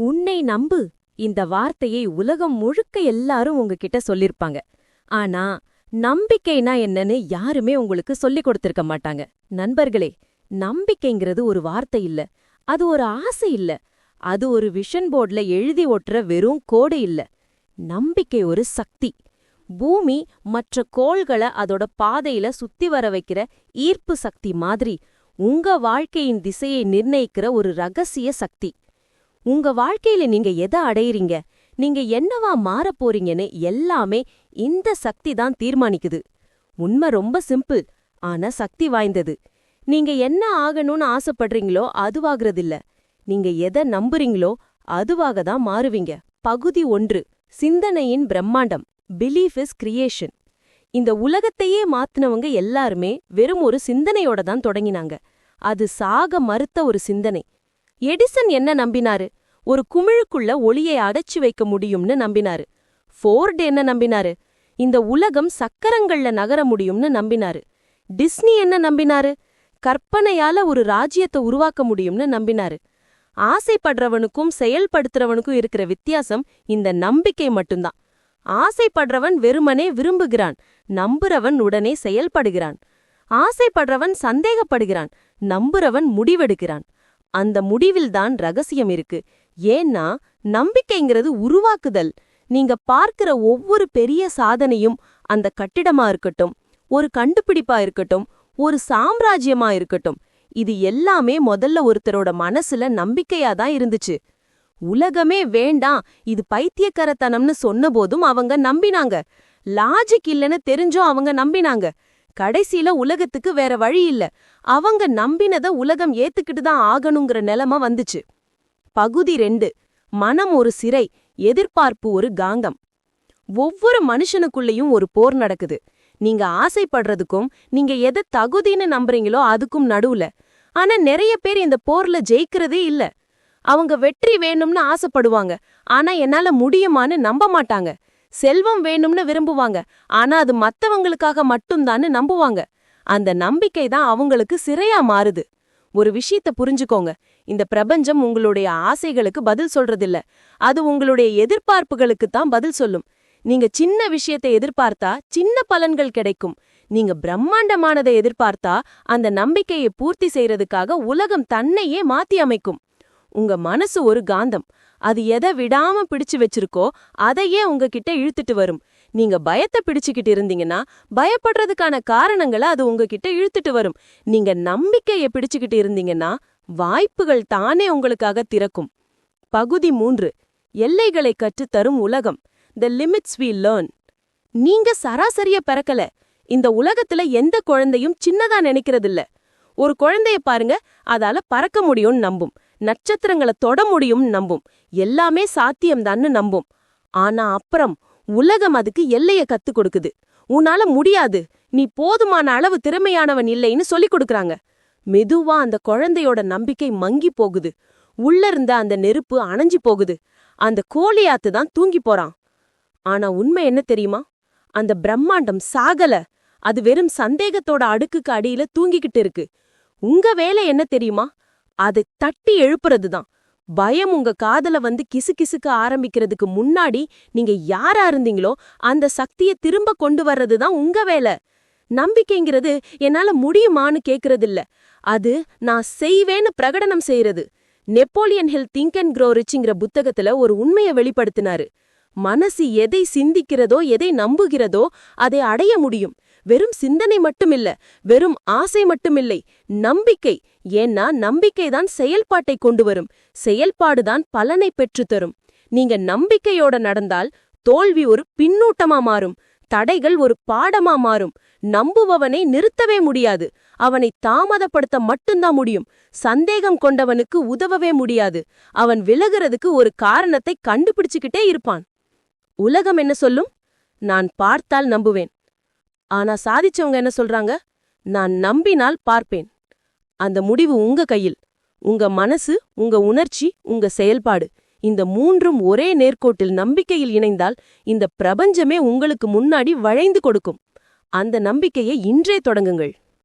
உன்னை நம்பு. இந்த வார்த்தையை உலகம் முழுக்க எல்லாரும் உங்ககிட்ட சொல்லிருப்பாங்க. ஆனா நம்பிக்கைனா என்னன்னு யாருமே உங்களுக்கு சொல்லிக் கொடுத்திருக்க மாட்டாங்க. நண்பர்களே நம்பிக்கைங்கிறது ஒரு வார்த்தை இல்ல. அது ஒரு ஆசை இல்ல. அது ஒரு விஷன் போர்டுல எழுதி ஒட்டுற வெறும் கோடு இல்ல. நம்பிக்கை ஒரு சக்தி. பூமி மற்ற கோள்களை அதோட பாதையில சுத்தி வர வைக்கிற ஈர்ப்பு சக்தி மாதிரி உங்க வாழ்க்கையின் திசையை நிர்ணயிக்கிற ஒரு ரகசிய சக்தி. உங்க வாழ்க்கையில நீங்க எதை அடையிறீங்க? நீங்க என்னவா மாறப் போறீங்கன்னு எல்லாமே இந்த சக்தி தான் தீர்மானிக்குது. உண்மை ரொம்ப சிம்பிள் ஆனா சக்தி வாய்ந்தது. நீங்க என்ன ஆகணும்னு ஆசைப்படுறீங்களோ அதுவாகிறதில்ல. நீங்க எதை நம்புறீங்களோ அதுவாக தான் மாறுவீங்க. பகுதி ஒன்று சிந்தனையின் பிரம்மாண்டம் பிலீஃப் இஸ் கிரியேஷன் இந்த உலகத்தையே மாத்துனவங்க எல்லாருமே வெறும் ஒரு சிந்தனையோட தான் தொடங்கினாங்க. அது சாக மறுத்த ஒரு சிந்தனை. எடிசன் என்ன நம்பினாரு? ஒரு குமிழுக்குள்ள ஒளியை அடைச்சு வைக்க முடியும்னு நம்பினாரு. ஃபோர்டு என்ன நம்பினாரு? இந்த உலகம் சக்கரங்கள்ல நகர முடியும்னு நம்பினாரு. டிஸ்னி என்ன நம்பினாரு? கற்பனையால ஒரு ராஜ்யத்தை உருவாக்க முடியும்னு நம்பினாரு. ஆசைப்படுறவனுக்கும் செயல்படுத்துறவனுக்கும் இருக்கிற வித்தியாசம் இந்த நம்பிக்கை மட்டும்தான். ஆசைப்படுறவன் வெறுமனே விரும்புகிறான். நம்புறவன் உடனே செயல்படுகிறான். ஆசைப்படுறவன் சந்தேகப்படுகிறான். நம்புறவன் முடிவெடுக்கிறான். அந்த முடிவில்தான் ரகசியம் இருக்கு. ஏன்னா நம்பிக்கைங்கிறது உருவாக்குதல். நீங்க பார்க்கிற ஒவ்வொரு பெரிய சாதனையும் அந்த கட்டிடமா இருக்கட்டும் ஒரு கண்டுபிடிப்பா இருக்கட்டும் ஒரு சாம்ராஜ்யமா இருக்கட்டும் இது எல்லாமே முதல்ல ஒருத்தரோட மனசுல நம்பிக்கையா தான் இருந்துச்சு. உலகமே வேண்டாம் இது பைத்தியக்கரத்தனம்னு சொன்னபோதும் அவங்க நம்பினாங்க. லாஜிக் இல்லைன்னு தெரிஞ்சும் அவங்க நம்பினாங்க. கடைசியில உலகத்துக்கு வேற வழி இல்ல. அவங்க நம்பினத உலகம் ஏத்துக்கிட்டு தான் ஆகணுங்கிற நிலைமை வந்துச்சு. பகுதி ரெண்டு மனம் ஒரு சிறை எதிர்பார்ப்பு ஒரு காங்கம். ஒவ்வொரு மனுஷனுக்குள்ளேயும் ஒரு போர் நடக்குது. நீங்க ஆசைப்படுறதுக்கும் நீங்க எதை தகுதின்னு நம்புறீங்களோ அதுக்கும் நடுவுல. ஆனா நிறைய பேர் இந்த போர்ல ஜெயிக்கிறதே இல்ல. அவங்க வெற்றி வேணும்னு ஆசைப்படுவாங்க. ஆனா என்னால முடியுமான்னு நம்ப மாட்டாங்க. செல்வம் வேணும்னு விரும்புவாங்க. ஆனா அது மத்தவங்களுக்காக மட்டும்தான்னு நம்புவாங்க. அந்த நம்பிக்கை தான் அவங்களுக்கு சிறையா மாறுது. ஒரு விஷயத்த புரிஞ்சுக்கோங்க. இந்த பிரபஞ்சம் உங்களுடைய ஆசைகளுக்கு பதில் சொல்றதில்ல. அது உங்களுடைய எதிர்பார்ப்புகளுக்கு தான் பதில் சொல்லும். நீங்க சின்ன விஷயத்தை எதிர்பார்த்தா சின்ன பலன்கள் கிடைக்கும். நீங்க பிரம்மாண்டமானதை எதிர்பார்த்தா அந்த நம்பிக்கையை பூர்த்தி செய்யறதுக்காக உலகம் தன்னையே மாத்தி அமைக்கும். உங்க மனசு ஒரு காந்தம். அது எதை விடாம பிடிச்சு வச்சிருக்கோ அதையே உங்ககிட்ட இழுத்துட்டு வரும். நீங்க பயத்தை பிடிச்சுக்கிட்டு இருந்தீங்கன்னா பயப்படுறதுக்கான காரணங்களை அது உங்ககிட்ட இழுத்துட்டு வரும். நீங்க நம்பிக்கையை பிடிச்சுக்கிட்டு இருந்தீங்கன்னா வாய்ப்புகள் தானே உங்களுக்காக திறக்கும். பகுதி மூன்று எல்லைகளை கற்றுத்தரும் உலகம். த லிமிட்ஸ் வி லேர்ன் நீங்க சராசரிய பிறக்கல. இந்த உலகத்துல எந்த குழந்தையும் சின்னதா நினைக்கிறதில்ல. ஒரு குழந்தைய பாருங்க அதால பறக்க முடியும்னு நம்பும். நட்சத்திரங்களை தொட முடியும்னு நம்பும். எல்லாமே சாத்தியம்தான்னு நம்பும். ஆனா அப்புறம் உலகம் அதுக்கு எல்லைய கத்து கொடுக்குது. உன்னால முடியாது. நீ போதுமான அளவு திறமையானவன் இல்லைன்னு சொல்லிக் கொடுக்கறாங்க. மெதுவா அந்த குழந்தையோட நம்பிக்கை மங்கி போகுது. உள்ள இருந்த அந்த நெருப்பு அணைஞ்சு போகுது. அந்த கோழியாத்து தான் தூங்கி போறான். ஆனா உண்மை என்ன தெரியுமா? அந்த பிரம்மாண்டம் சாகல. அது வெறும் சந்தேகத்தோட அடுக்குக்கு அடியில தூங்கிக்கிட்டு இருக்கு. உங்க வேலை என்ன தெரியுமா? அதை தட்டி எழுப்புறதுதான். பயம் உங்க காதல வந்து கிசுகிசுக்க ஆரம்பிக்கிறதுக்கு முன்னாடி நீங்க யாரா இருந்தீங்களோ அந்த சக்திய திரும்ப கொண்டு வர்றதுதான் உங்க வேலை. நம்பிக்கைங்கிறது என்னால முடியுமான்னு கேக்குறது இல்ல அது நான் செய்வேன்னு பிரகடனம் செய்யறது Napoleon Hill think and grow ரிச்ங்கிற புத்தகத்துல ஒரு உண்மையை வெளிப்படுத்தினாரு. மனசு எதை சிந்திக்கிறதோ எதை நம்புகிறதோ அதை அடைய முடியும். வெறும் சிந்தனை மட்டுமில்ல வெறும் ஆசை மட்டுமில்லை நம்பிக்கை. ஏன்னா நம்பிக்கைதான் செயல்பாட்டை கொண்டு வரும். செயல்பாடுதான் பலனை பெற்றுத்தரும் நீங்க நம்பிக்கையோட நடந்தால் தோல்வி ஒரு பின்னூட்டமா மாறும். தடைகள் ஒரு பாடமா மாறும். நம்புபவனை நிறுத்தவே முடியாது. அவனை தாமதப்படுத்த மட்டும்தான் முடியும். சந்தேகம் கொண்டவனுக்கு உதவவே முடியாது. அவன் விலகிறதுக்கு ஒரு காரணத்தை கண்டுபிடிச்சுக்கிட்டே இருப்பான். உலகம் என்ன சொல்லும்? நான் பார்த்தால் நம்புவேன். ஆனா சாதிச்சவங்க என்ன சொல்றாங்க? நான் நம்பினால் பார்ப்பேன். அந்த முடிவு உங்க கையில். உங்க மனசு உங்க உணர்ச்சி உங்க செயல்பாடு. இந்த மூன்றும் ஒரே நேர்கோட்டில் நம்பிக்கையில் இணைந்தால் இந்த பிரபஞ்சமே உங்களுக்கு முன்னாடி வளைந்து கொடுக்கும். அந்த நம்பிக்கையை இன்றே தொடங்குங்கள்.